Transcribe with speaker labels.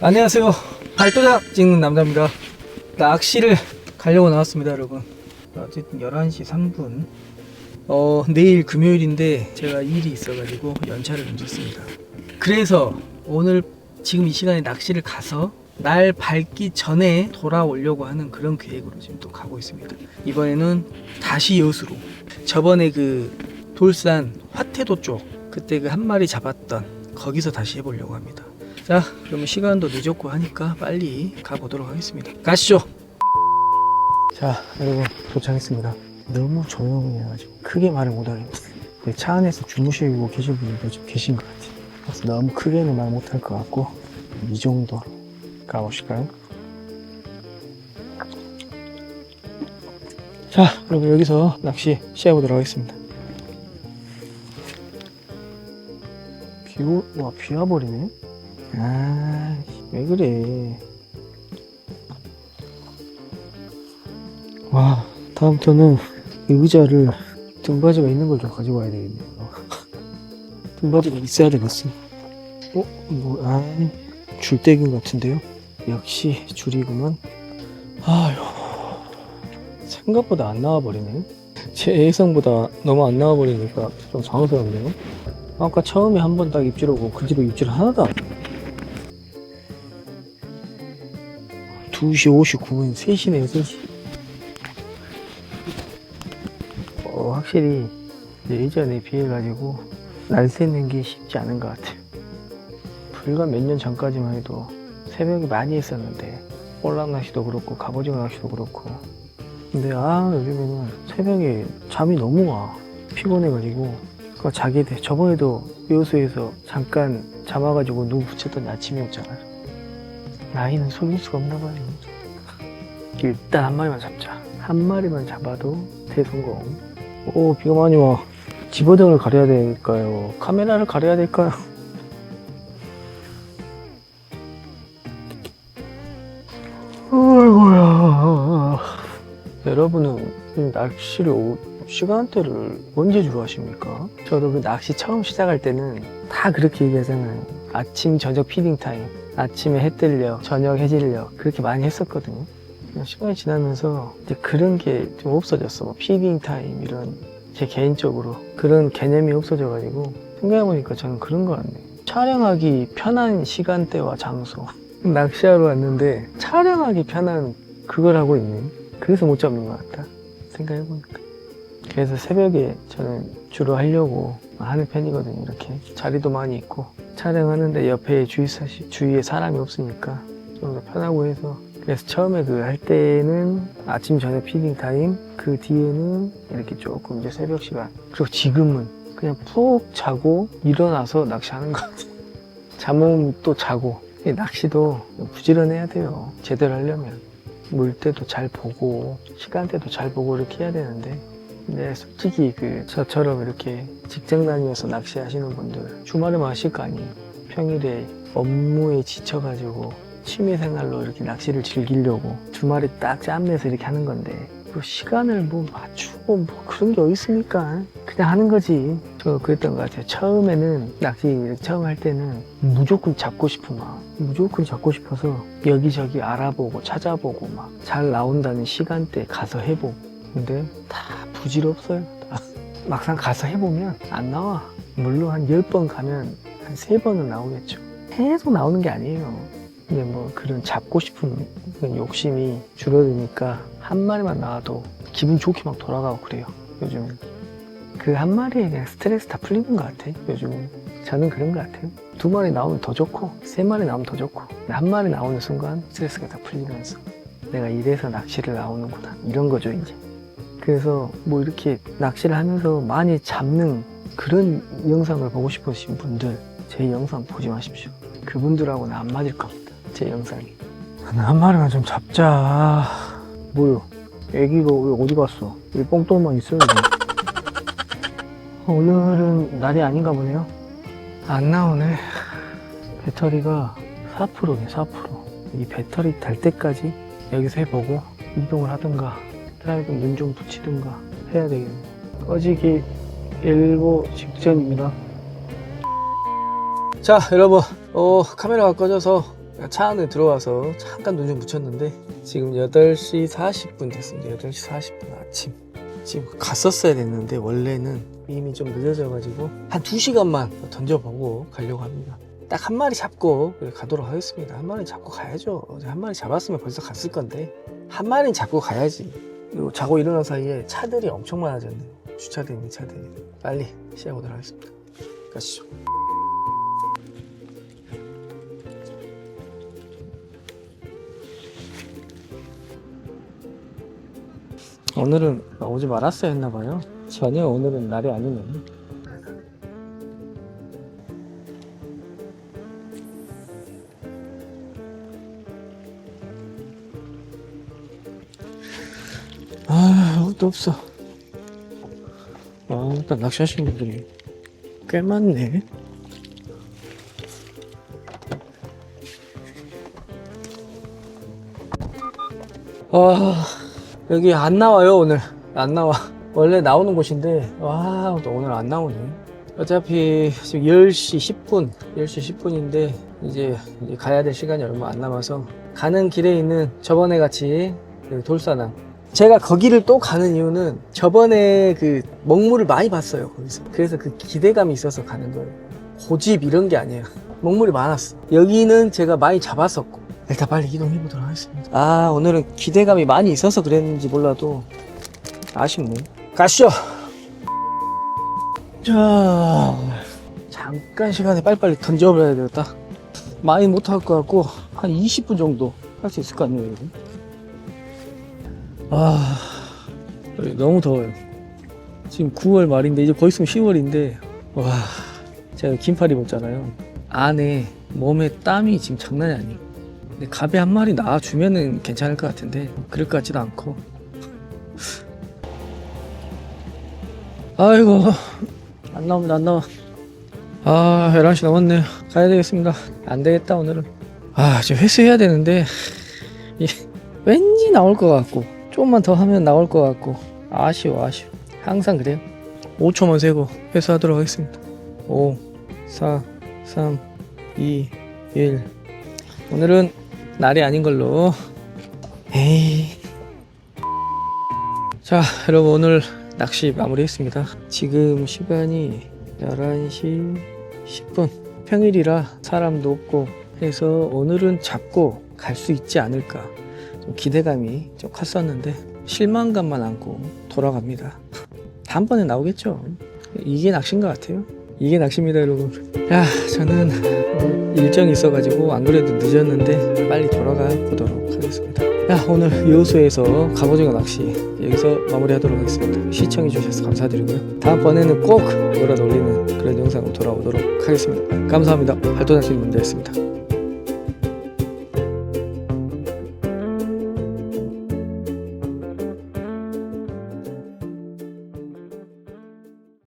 Speaker 1: 안녕하세요. 발도장 찍는 남자입니다. 낚시를 가려고 나왔습니다, 여러분. 어쨌든 11시 3분. 어, 내일 금요일인데 제가 일이 있어가지고 연차를 좀 썼습니다. 그래서 오늘 지금 이 시간에 낚시를 가서 날 밝기 전에 돌아오려고 하는 그런 계획으로 지금 또 가고 있습니다. 이번에는 다시 여수로. 저번에 그 돌산 화태도 쪽 그때 그 한 마리 잡았던 거기서 다시 해보려고 합니다. 자, 그러면 시간도 늦었고 하니까 빨리 가보도록 하겠습니다. 가시죠. 자, 여러분 도착했습니다. 너무 조용해가지고 크게 말을 못하겠네. 근데 차 안에서 주무시고 계신 분들도 좀 계신 것 같아요. 그래서 너무 크게는 말 못할 것 같고 이 정도 가보실까요? 자, 여러분 여기서 낚시 시작해보도록 하겠습니다. 비 오, 와, 비 와버리네? 아, 왜 그래. 와, 다음부터는 이 의자를 등받이가 있는 걸 좀 가지고 와야 되겠네요. 등받이가 있어야 되겠어. 어? 뭐, 아, 줄대긴 같은데요? 역시 줄이구만. 아휴, 생각보다 안 나와버리네. 제 예상보다 너무 안 나와버리니까 좀 당황스럽네요. 아까 처음에 한 번 딱 입질하고 그 뒤로 입질 하나도 안 2시 59분 3시네요 3시. 어, 확실히 예전에 비해 가지고 날 새는 게 쉽지 않은 것 같아요. 불과 몇 년 전까지만 해도 새벽에 많이 했었는데 볼락 낚시도 그렇고 갑오징어 낚시도 그렇고. 근데 아 요즘에는 새벽에 잠이 너무 와. 피곤해가지고 그 자게 돼 저번에도 요수에서 잠깐 잡아가지고 누구 붙였더니 아침이었잖아요 나이는 속일 수가 없나 봐요. 일단 한 마리만 잡자. 한 마리만 잡아도 대성공. 오, 비가 많이 와. 집어등을 가려야 될까요? 카메라를 가려야 될까요? 어이구야. 여러분은 이 낚시를 오- 시간대를 언제 주로 하십니까? 저도 그 낚시 처음 시작할 때는 다 그렇게 얘기하잖아요. 아침, 저녁 피딩 타임. 아침에 해 뜨려, 저녁 해 질려. 그렇게 많이 했었거든요. 시간이 지나면서 이제 그런 게 좀 없어졌어. 뭐 피딩 타임 이런 제 개인적으로 그런 개념이 없어져가지고 생각해보니까 저는 그런 거 같네요. 촬영하기 편한 시간대와 장소. 낚시하러 왔는데 촬영하기 편한 그걸 하고 있네. 그래서 못 잡는 것 같다. 생각해보니까. 그래서 새벽에 저는 주로 하려고 하는 편이거든요. 이렇게 자리도 많이 있고 촬영하는데 옆에 주위 사 주위에 사람이 없으니까 좀 더 편하고 해서 그래서 처음에 그 할 때는 아침 저녁 피딩 타임 그 뒤에는 이렇게 조금 이제 새벽 시간 그리고 지금은 그냥 푹 자고 일어나서 낚시하는 것 같아요. 잠은 또 자고 이 낚시도 부지런해야 돼요. 제대로 하려면 물때도 잘 보고 시간대도 잘 보고 이렇게 해야 되는데 근데 솔직히 그 저처럼 이렇게 직장 다니면서 낚시하시는 분들 주말에만 하실 거 아니에요. 평일에 업무에 지쳐가지고 취미생활로 이렇게 낚시를 즐기려고 주말에 딱 짬내서 이렇게 하는 건데 뭐 시간을 뭐 맞추고 뭐 그런 게 어디 있습니까? 그냥 하는 거지. 저 그랬던 것 같아요. 처음에는 낚시 처음 할 때는 무조건 잡고 싶은 마음, 무조건 잡고 싶어서 여기저기 알아보고 찾아보고 막 잘 나온다는 시간대 가서 해보고 근데 다 부질없어요. 다. 막상 가서 해보면 안 나와. 물론 한 10번 가면 한 3번은 나오겠죠. 계속 나오는 게 아니에요. 근데 뭐 그런 잡고 싶은 그런 욕심이 줄어드니까 한 마리만 나와도 기분 좋게 막 돌아가고 그래요. 요즘은. 그 한 마리에 그냥 스트레스 다 풀리는 것 같아. 요즘은. 저는 그런 것 같아요. 두 마리 나오면 더 좋고, 세 마리 나오면 더 좋고, 한 마리 나오는 순간 스트레스가 다 풀리면서 내가 이래서 낚시를 나오는구나. 이런 거죠, 이제. 그래서 뭐 이렇게 낚시를 하면서 많이 잡는 그런 영상을 보고 싶으신 분들 제 영상 보지 마십시오. 그분들하고는 안 맞을 겁니다. 제 영상이. 한 마리만 좀 잡자. 뭐요? 애기가 왜 어디 갔어? 왜 뽕돌만 있어요? 오늘은 날이 아닌가 보네요. 안 나오네. 배터리가 4%네, 4%. 이 배터리 달 때까지 여기서 해보고 이동을 하든가 드라이브 눈좀 붙이든가 해야 되겠네. 꺼지기 일보 직전입니다. 자 여러분 어, 카메라가 꺼져서 차 안에 들어와서 잠깐 눈 좀 붙였는데 지금 8시 40분 됐습니다 8시 40분 아침 지금 갔었어야 됐는데 원래는 이미 좀 늦어져 가지고 한 2시간만 던져보고 가려고 합니다. 딱 한 마리 잡고 가도록 하겠습니다. 한 마리 잡고 가야죠. 한 마리 잡았으면 벌써 갔을 건데 한 마리는 잡고 가야지. 그리고 자고 일어난 사이에 차들이 엄청 많아졌네요 주차되어 있는 차들이. 빨리 시작하도록 하겠습니다. 가시죠 오늘은 오지 말았어야 했나봐요. 전혀 오늘은 날이 아니네. 아, 아무것도 없어. 아, 일단 낚시하시는 분들이 꽤 많네. 아, 여기 안 나와요 오늘. 안 나와. 원래 나오는 곳인데 와 오늘 안 나오네. 어차피 지금 10시 10분 10시 10분인데 이제, 이제 가야 될 시간이 얼마 안 남아서 가는 길에 있는 저번에 같이 그 돌산항. 제가 거기를 또 가는 이유는 저번에 그 먹물을 많이 봤어요 거기서. 그래서 그 기대감이 있어서 가는 거예요. 고집 이런 게 아니에요. 먹물이 많았어. 여기는 제가 많이 잡았었고 일단 빨리 이동해 보도록 하겠습니다. 아 오늘은 기대감이 많이 있어서 그랬는지 몰라도 아쉽네. 가시죠. 자 잠깐 시간에 빨리빨리 던져버려야 되겠다. 많이 못할 것 같고 한 20분 정도 할 수 있을 것 같네요. 여러분. 아 여기 너무 더워요. 지금 9월 말인데 이제 거의 있으면 10월인데 와 제가 긴팔 입었잖아요. 안에 몸에 땀이 지금 장난이 아니에요. 근데 갑이 한 마리 낳아주면은 괜찮을 것 같은데 그럴 것 같지도 않고. 아이고. 안 나옵니다 안 나와. 아 11시 넘었네요. 가야 되겠습니다. 안 되겠다 오늘은. 아 지금 회수해야 되는데. 이, 왠지 나올 것 같고. 조금만 더 하면 나올 것 같고. 아쉬워 아쉬워. 항상 그래요. 5초만 세고 회수하도록 하겠습니다. 5 4 3 2 1 오늘은 날이 아닌 걸로. 에이. 자 여러분 오늘 낚시 마무리했습니다. 지금 시간이 11시 10분. 평일이라 사람도 없고 해서 오늘은 잡고 갈 수 있지 않을까. 좀 기대감이 좀 컸었는데 실망감만 안고 돌아갑니다. 다음번에 나오겠죠? 이게 낚시인 것 같아요 이게 낚시입니다 여러분. 야 저는 일정이 있어가지고 안 그래도 늦었는데 빨리 돌아가 보도록 하겠습니다. 야 오늘 요수에서 갑오징어 낚시 여기서 마무리하도록 하겠습니다. 시청해 주셔서 감사드리고요. 다음번에는 꼭 놀아 놀리는 그런 영상으로 돌아오도록 하겠습니다. 감사합니다. 발도낚시 문제였습니다